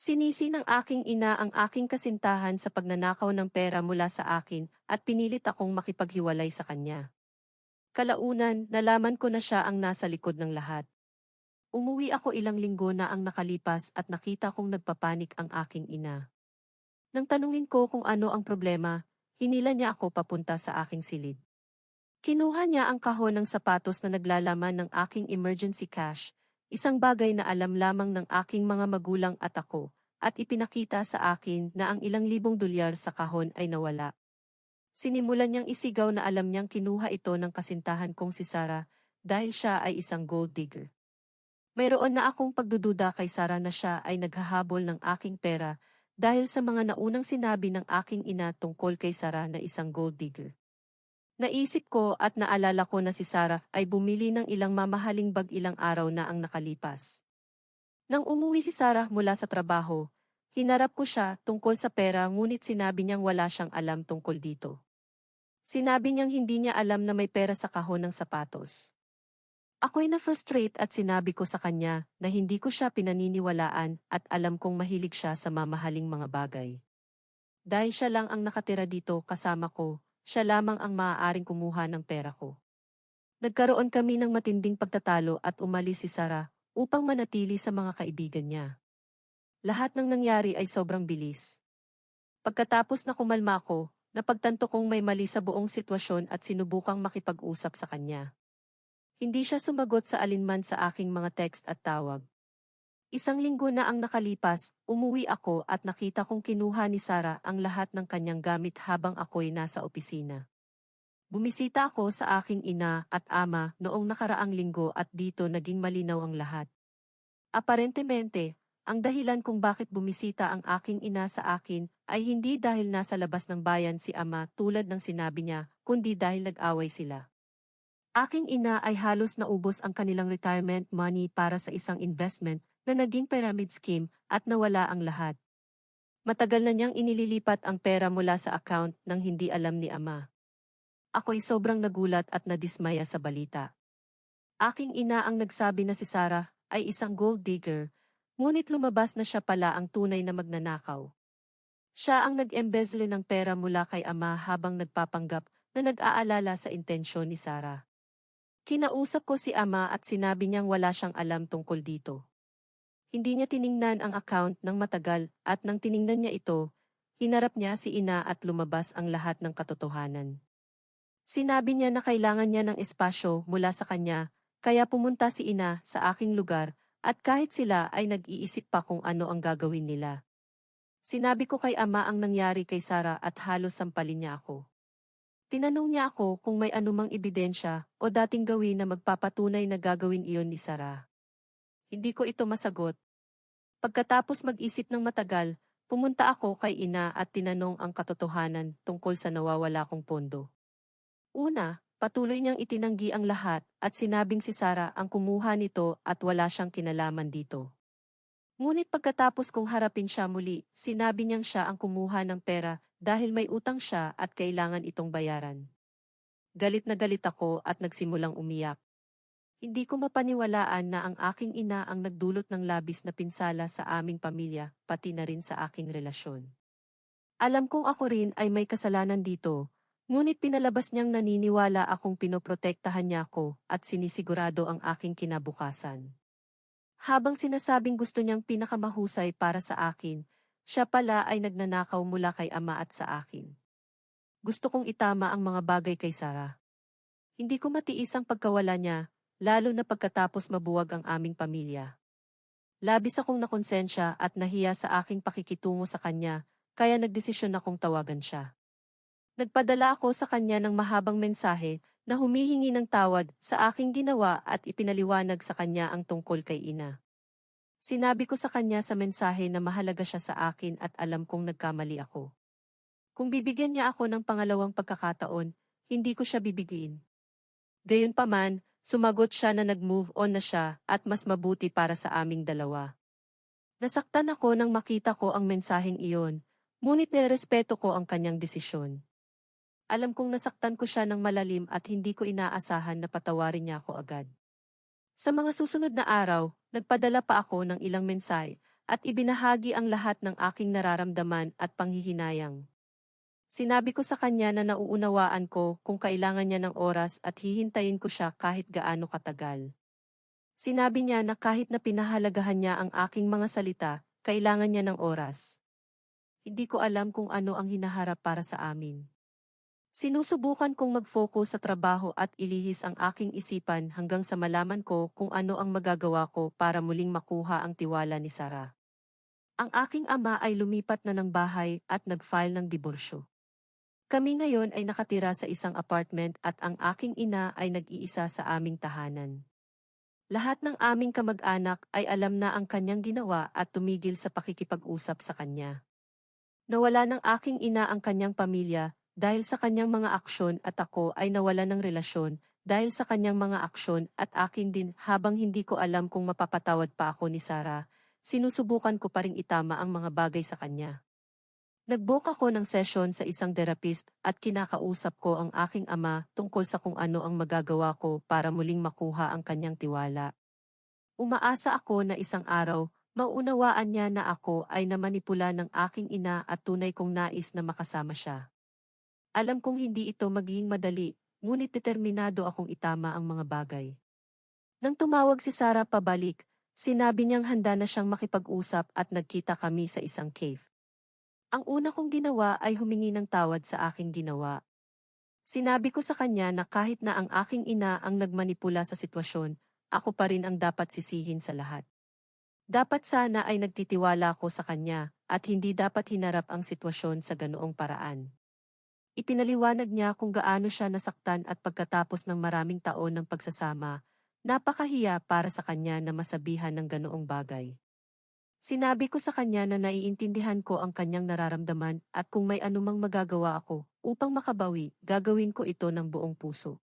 Sinisi ng aking ina ang aking kasintahan sa pagnanakaw ng pera mula sa akin at pinilit akong makipaghiwalay sa kanya. Kalaunan, nalaman ko na siya ang nasa likod ng lahat. Umuwi ako ilang linggo na ang nakalipas at nakita kong nagpapanik ang aking ina. Nang tanungin ko kung ano ang problema, hinila niya ako papunta sa aking silid. Kinuha niya ang kahon ng sapatos na naglalaman ng aking emergency cash Isang bagay na alam lamang ng aking mga magulang at ako, at ipinakita sa akin na ang ilang libong dolyar sa kahon ay nawala. Sinimulan niyang isigaw na alam niyang kinuha ito ng kasintahan kong si Sarah dahil siya ay isang gold digger. Mayroon na akong pagdududa kay Sarah na siya ay naghahabol ng aking pera dahil sa mga naunang sinabi ng aking ina tungkol kay Sarah na isang gold digger. Naisip ko at naalala ko na si Sarah ay bumili ng ilang mamahaling bag ilang araw na ang nakalipas. Nang umuwi si Sarah mula sa trabaho, hinarap ko siya tungkol sa pera ngunit sinabi niyang wala siyang alam tungkol dito. Sinabi niyang hindi niya alam na may pera sa kahon ng sapatos. Ako'y na-frustrate at sinabi ko sa kanya na hindi ko siya pinaniniwalaan at alam kong mahilig siya sa mamahaling mga bagay. Dahil siya lang ang nakatira dito kasama ko, siya lamang ang maaaring kumuha ng pera ko. Nagkaroon kami ng matinding pagtatalo at umalis si Sarah upang manatili sa mga kaibigan niya. Lahat ng nangyari ay sobrang bilis. Pagkatapos na kumalma ako, napagtanto kong may mali sa buong sitwasyon at sinubukang makipag-usap sa kanya. Hindi siya sumagot sa alinman sa aking mga text at tawag. Isang linggo na ang nakalipas, umuwi ako at nakita kong kinuha ni Sarah ang lahat ng kanyang gamit habang ako'y nasa opisina. Bumisita ako sa aking ina at ama noong nakaraang linggo at dito naging malinaw ang lahat. Aparentemente, ang dahilan kung bakit bumisita ang aking ina sa akin ay hindi dahil nasa labas ng bayan si ama tulad ng sinabi niya, kundi dahil nag-away sila. Aking ina ay halos naubos ang kanilang retirement money para sa isang investment na naging pyramid scheme at nawala ang lahat. Matagal na niyang inililipat ang pera mula sa account nang hindi alam ni ama. Ako'y sobrang nagulat at nadismaya sa balita. Aking ina ang nagsabi na si Sarah ay isang gold digger, ngunit lumabas na siya pala ang tunay na magnanakaw. Siya ang nag-embezzle ng pera mula kay ama habang nagpapanggap na nag-aalala sa intensyon ni Sarah. Kinausap ko si ama at sinabi niyang wala siyang alam tungkol dito. Hindi niya tiningnan ang account ng matagal at nang tiningnan niya ito, hinarap niya si ina at lumabas ang lahat ng katotohanan. Sinabi niya na kailangan niya ng espasyo mula sa kanya, kaya pumunta si ina sa aking lugar at kahit sila ay nag-iisip pa kung ano ang gagawin nila. Sinabi ko kay ama ang nangyari kay Sara at halos sampalin niya ako. Tinanong niya ako kung may anumang ebidensya o dating gawin na magpapatunay na gagawin iyon ni Sara. Hindi ko ito masagot. Pagkatapos mag-isip ng matagal, pumunta ako kay ina at tinanong ang katotohanan tungkol sa nawawala kong pondo. Una, patuloy niyang itinanggi ang lahat at sinabing si Sara ang kumuha nito at wala siyang kinalaman dito. Ngunit pagkatapos kong harapin siya muli, sinabi niyang siya ang kumuha ng pera dahil may utang siya at kailangan itong bayaran. Galit na galit ako at nagsimulang umiyak. Hindi ko mapaniwalaan na ang aking ina ang nagdulot ng labis na pinsala sa aming pamilya, pati na rin sa aking relasyon. Alam kong ako rin ay may kasalanan dito, ngunit pinalabas niyang naniniwala akong pinoprotektahan niya ako at sinisigurado ang aking kinabukasan. Habang sinasabing gusto niyang pinakamahusay para sa akin, siya pala ay nagnanakaw mula kay ama at sa akin. Gusto kong itama ang mga bagay kay Sarah. Hindi ko matiis ang pagkawala niya, lalo na pagkatapos mabuwag ang aming pamilya. Labis akong nakonsensya at nahiya sa aking pakikitungo sa kanya, kaya nagdesisyon akong tawagan siya. Nagpadala ako sa kanya ng mahabang mensahe na humihingi ng tawad sa aking ginawa at ipinaliwanag sa kanya ang tungkol kay ina. Sinabi ko sa kanya sa mensahe na mahalaga siya sa akin at alam kong nagkamali ako. Kung bibigyan niya ako ng pangalawang pagkakataon, hindi ko siya bibigyan. Gayunpaman, Sumagot siya na nag-move on na siya at mas mabuti para sa aming dalawa. Nasaktan ako nang makita ko ang mensaheng iyon, ngunit nirespeto ko ang kanyang desisyon. Alam kong nasaktan ko siya ng malalim at hindi ko inaasahan na patawarin niya ako agad. Sa mga susunod na araw, nagpadala pa ako ng ilang mensahe at ibinahagi ang lahat ng aking nararamdaman at panghihinayang. Sinabi ko sa kanya na nauunawaan ko kung kailangan niya ng oras at hihintayin ko siya kahit gaano katagal. Sinabi niya na kahit na pinahalagahan niya ang aking mga salita, kailangan niya ng oras. Hindi ko alam kung ano ang hinaharap para sa amin. Sinusubukan kong mag-focus sa trabaho at ilihis ang aking isipan hanggang sa malaman ko kung ano ang magagawa ko para muling makuha ang tiwala ni Sarah. Ang aking ama ay lumipat na ng bahay at nag-file ng diborsyo. Kami ngayon ay nakatira sa isang apartment at ang aking ina ay nag-iisa sa aming tahanan. Lahat ng aming kamag-anak ay alam na ang kanyang ginawa at tumigil sa pakikipag-usap sa kanya. Nawala ng aking ina ang kanyang pamilya dahil sa kanyang mga aksyon at ako ay nawala ng relasyon dahil sa kanyang mga aksyon at akin din habang hindi ko alam kung mapapatawad pa ako ni Sarah, sinusubukan ko pa ring itama ang mga bagay sa kanya. Nagbook ako ng session sa isang therapist at kinakausap ko ang aking ama tungkol sa kung ano ang magagawa ko para muling makuha ang kanyang tiwala. Umaasa ako na isang araw, Mauunawaan niya na ako ay namanipula ng aking ina at tunay kong nais na makasama siya. Alam kong hindi ito magiging madali, ngunit determinado akong itama ang mga bagay. Nang tumawag si Sarah pabalik, sinabi niyang handa na siyang makipag-usap at nagkita kami sa isang cave. Ang una kong ginawa ay humingi ng tawad sa aking ginawa. Sinabi ko sa kanya na kahit na ang aking ina ang nagmanipula sa sitwasyon, ako pa rin ang dapat sisihin sa lahat. Dapat sana ay nagtitiwala ko sa kanya, at hindi dapat hinarap ang sitwasyon sa ganoong paraan. Ipinaliwanag niya kung gaano siya nasaktan at pagkatapos ng maraming taon ng pagsasama, napakahiya para sa kanya na masabihan ng ganoong bagay. Sinabi ko sa kanya na naiintindihan ko ang kanyang nararamdaman at kung may anumang magagawa ako upang makabawi, gagawin ko ito ng buong puso.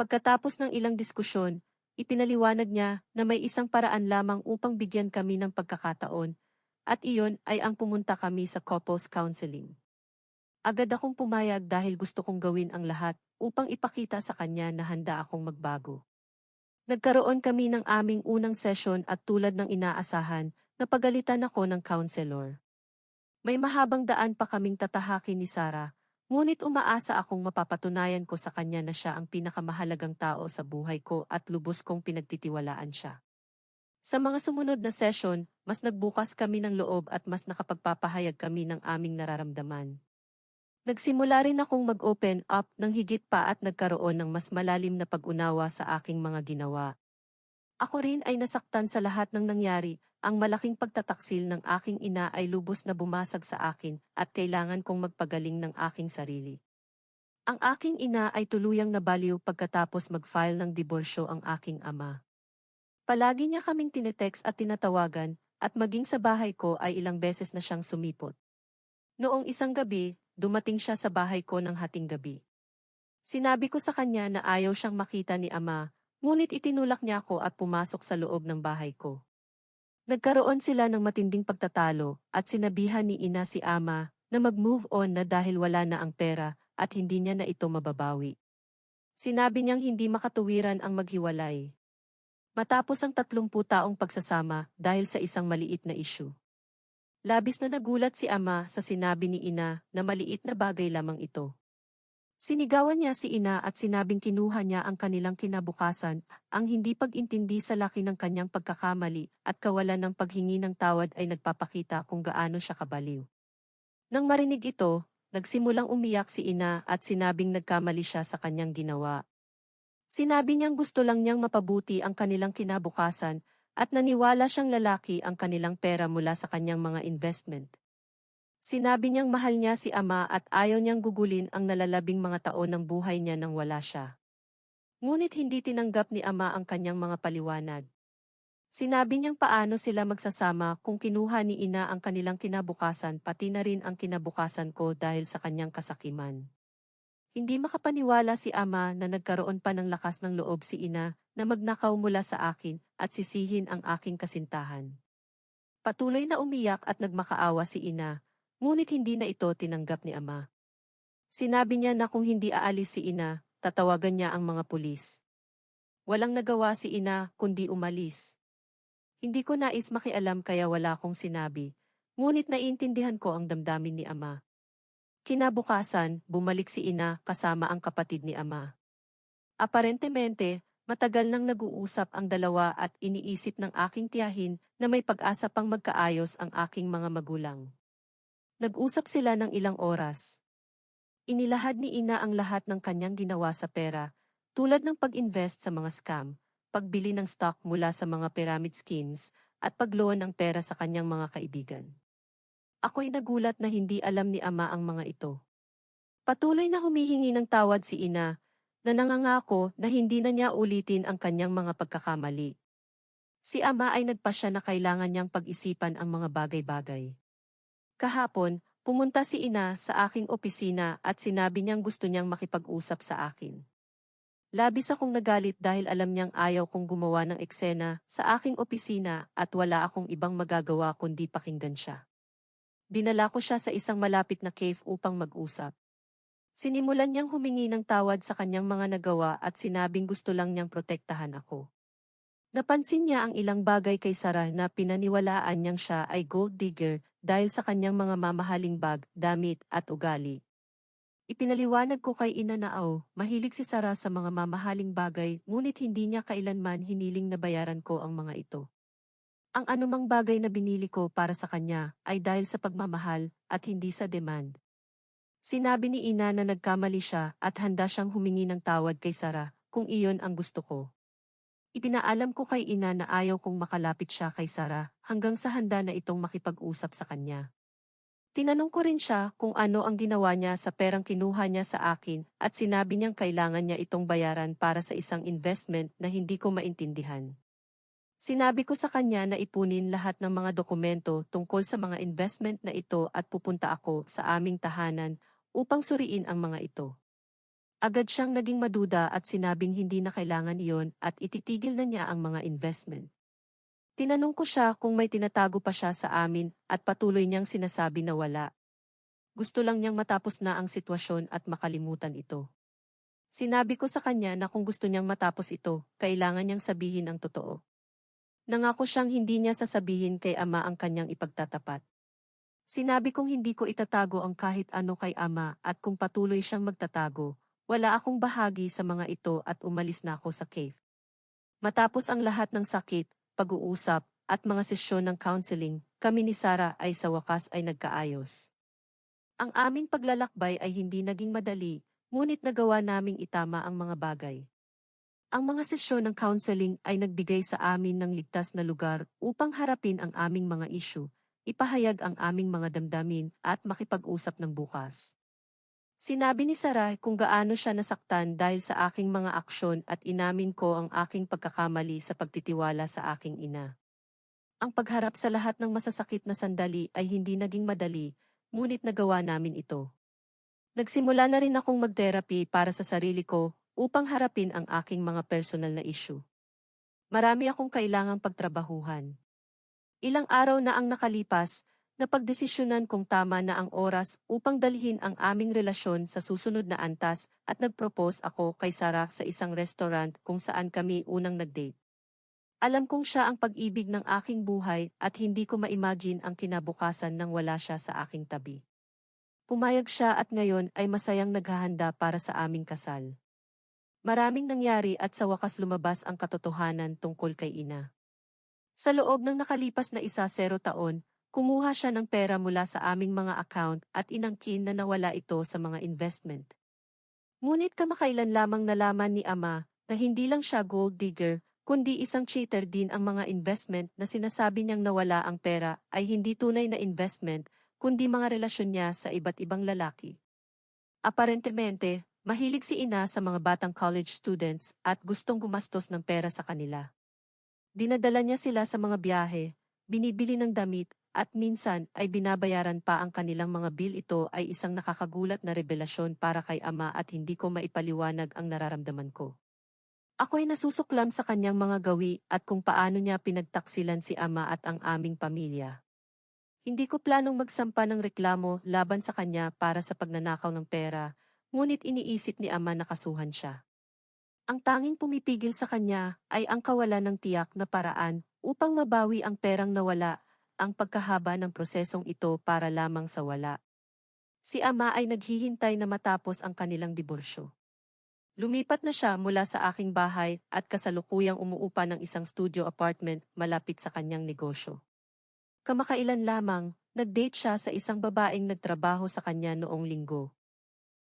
Pagkatapos ng ilang diskusyon, Ipinaliwanag niya na may isang paraan lamang upang bigyan kami ng pagkakataon, at iyon ay ang pumunta kami sa couples counseling. Agad akong pumayag dahil gusto kong gawin ang lahat upang ipakita sa kanya na handa akong magbago. Nagkaroon kami ng aming unang session at tulad ng inaasahan, napagalitan ako ng counselor. May mahabang daan pa kaming tatahakin ni Sarah, Ngunit umaasa akong mapapatunayan ko sa kanya na siya ang pinakamahalagang tao sa buhay ko at lubos kong pinagtitiwalaan siya. Sa mga sumunod na session, mas nagbukas kami ng loob at mas nakapagpapahayag kami ng aming nararamdaman. Nagsimula rin akong mag-open up ng higit pa at nagkaroon ng mas malalim na pag-unawa sa aking mga ginawa. Ako rin ay nasaktan sa lahat ng nangyari ang malaking pagtataksil ng aking ina ay lubos na bumasag sa akin at kailangan kong magpagaling ng aking sarili. Ang aking ina ay tuluyang nabaliw pagkatapos mag-file ng diborsyo ang aking ama. Palagi niya kaming tinetext at tinatawagan, at maging sa bahay ko ay ilang beses na siyang sumipot. Noong isang gabi, dumating siya sa bahay ko ng hating gabi. Sinabi ko sa kanya na ayaw siyang makita ni ama, ngunit itinulak niya ako at pumasok sa loob ng bahay ko. Nagkaroon sila ng matinding pagtatalo at sinabihan ni ina si ama na mag-move on na dahil wala na ang pera at hindi niya na ito mababawi. Sinabi niyang hindi makatuwiran ang maghiwalay. Matapos ang 30 taong pagsasama dahil sa isang maliit na issue. Labis na nagulat si ama sa sinabi ni ina na maliit na bagay lamang ito. Sinigawan niya si ina at sinabing kinuha niya ang kanilang kinabukasan, ang hindi pag-intindi sa laki ng kanyang pagkakamali at kawalan ng paghingi ng tawad ay nagpapakita kung gaano siya kabaliw. Nang marinig ito, nagsimulang umiyak si ina at sinabing nagkamali siya sa kanyang ginawa. Sinabi niyang gusto lang niyang mapabuti ang kanilang kinabukasan at naniwala siyang lalaki ang kanilang pera mula sa kanyang mga investment. Sinabi niyang mahal niya si ama at ayaw niyang gugulin ang nalalabing mga taon ng buhay niya nang wala siya. Ngunit hindi tinanggap ni ama ang kanyang mga paliwanag. Sinabi niyang paano sila magsasama kung kinuha ni ina ang kanilang kinabukasan pati na rin ang kinabukasan ko dahil sa kanyang kasakiman. Hindi makapaniwala si ama na nagkaroon pa ng lakas ng loob si ina na magnakaw mula sa akin at sisihin ang aking kasintahan. Patuloy na umiyak at nagmakaawa si ina, Ngunit hindi na ito tinanggap ni ama. Sinabi niya na kung hindi aalis si ina, tatawagan niya ang mga pulis. Walang nagawa si ina kundi umalis. Hindi ko nais makialam kaya wala akong sinabi, ngunit naiintindihan ko ang damdamin ni ama. Kinabukasan, bumalik si ina kasama ang kapatid ni ama. Aparentemente, matagal nang nag-uusap ang dalawa at iniisip ng aking tiyahin na may pag-asa pang magkaayos ang aking mga magulang. Nag-usap sila ng ilang oras. Inilahad ni ina ang lahat ng kanyang ginawa sa pera, tulad ng pag-invest sa mga scam, pagbili ng stock mula sa mga pyramid schemes, at pagloan ng pera sa kanyang mga kaibigan. Ako'y nagulat na hindi alam ni ama ang mga ito. Patuloy na humihingi ng tawad si ina, na nangangako na hindi na niya ulitin ang kanyang mga pagkakamali. Si ama ay nagpasya na kailangan niyang pag-isipan ang mga bagay-bagay. Kahapon, pumunta si ina sa aking opisina at sinabi niyang gusto niyang makipag-usap sa akin. Labis akong nagalit dahil alam niyang ayaw kong gumawa ng eksena sa aking opisina at wala akong ibang magagawa kundi pakinggan siya. Dinala ko siya sa isang malapit na cave upang mag-usap. Sinimulan niyang humingi ng tawad sa kanyang mga nagawa at sinabing gusto lang niyang protektahan ako. Napansin niya ang ilang bagay kay Sarah na pinaniwalaan niyang siya ay gold digger dahil sa kanyang mga mamahaling bag, damit at ugali. Ipinaliwanag ko kay ina na aw, mahilig si Sarah sa mga mamahaling bagay ngunit hindi niya kailanman hiniling na bayaran ko ang mga ito. Ang anumang bagay na binili ko para sa kanya ay dahil sa pagmamahal at hindi sa demand. Sinabi ni ina na nagkamali siya at handa siyang humingi ng tawad kay Sarah kung iyon ang gusto ko. Ipinaalam ko kay ina na ayaw kong makalapit siya kay Sarah hanggang sa handa na itong makipag-usap sa kanya. Tinanong ko rin siya kung ano ang ginawa niya sa perang kinuha niya sa akin at sinabi niyang kailangan niya itong bayaran para sa isang investment na hindi ko maintindihan. Sinabi ko sa kanya na ipunin lahat ng mga dokumento tungkol sa mga investment na ito at pupunta ako sa aming tahanan upang suriin ang mga ito. Agad siyang naging maduda at sinabing hindi na kailangan iyon at ititigil na niya ang mga investment. Tinanong ko siya kung may tinatago pa siya sa amin at patuloy niyang sinasabi na wala. Gusto lang niyang matapos na ang sitwasyon at makalimutan ito. Sinabi ko sa kanya na kung gusto niyang matapos ito, kailangan niyang sabihin ang totoo. Nangako siyang hindi niya sasabihin kay ama ang kanyang ipagtatapat. Sinabi kong hindi ko itatago ang kahit ano kay ama at kung patuloy siyang magtatago, wala akong bahagi sa mga ito at umalis na ako sa cave. Matapos ang lahat ng sakit, pag-uusap, at mga sesyon ng counseling, kami ni Sarah ay sa wakas ay nagkaayos. Ang aming paglalakbay ay hindi naging madali, ngunit nagawa naming itama ang mga bagay. Ang mga sesyon ng counseling ay nagbigay sa amin ng ligtas na lugar upang harapin ang aming mga issue, ipahayag ang aming mga damdamin at makipag-usap ng bukas. Sinabi ni Sarah kung gaano siya nasaktan dahil sa aking mga aksyon at inamin ko ang aking pagkakamali sa pagtitiwala sa aking ina. Ang pagharap sa lahat ng masasakit na sandali ay hindi naging madali, ngunit nagawa namin ito. Nagsimula na rin akong mag-therapy para sa sarili ko upang harapin ang aking mga personal na issue. Marami akong kailangang pagtrabahuhan. Ilang araw na ang nakalipas, napagdesisyonan kong tama na ang oras upang dalhin ang aming relasyon sa susunod na antas at nagpropose ako kay Sarah sa isang restaurant kung saan kami unang nagdate. Alam kong siya ang pag-ibig ng aking buhay at hindi ko ma-imagine ang kinabukasan nang wala siya sa aking tabi. Pumayag siya at ngayon ay masayang naghahanda para sa aming kasal. Maraming nangyari at sa wakas lumabas ang katotohanan tungkol kay ina. Sa loob ng nakalipas na isa zero taon, kumuha siya ng pera mula sa aming mga account at inangkin na nawala ito sa mga investment. Ngunit kamakailan lamang nalaman ni Ama na hindi lang siya gold digger, kundi isang cheater din ang mga investment na sinasabi niyang nawala ang pera ay hindi tunay na investment, kundi mga relasyon niya sa iba't ibang lalaki. Aparentemente, Mahilig si ina sa mga batang college students at gustong gumastos ng pera sa kanila. Dinadala niya sila sa mga biyahe, binibili ng damit, at minsan ay binabayaran pa ang kanilang mga bill ito ay isang nakakagulat na revelasyon para kay ama at hindi ko maipaliwanag ang nararamdaman ko. Ako'y nasusuklam sa kanyang mga gawi at kung paano niya pinagtaksilan si ama at ang aming pamilya. Hindi ko planong magsampa ng reklamo laban sa kanya para sa pagnanakaw ng pera, ngunit iniisip ni ama na kasuhan siya. Ang tanging pumipigil sa kanya ay ang kawalan ng tiyak na paraan Upang mabawi ang perang nawala, ang pagkahaba ng prosesong ito para lamang sa wala. Si ama ay naghihintay na matapos ang kanilang diborsyo. Lumipat na siya mula sa aking bahay at kasalukuyang umuupa ng isang studio apartment malapit sa kanyang negosyo. Kamakailan lamang, nag-date siya sa isang babaeng nagtrabaho sa kanya noong linggo.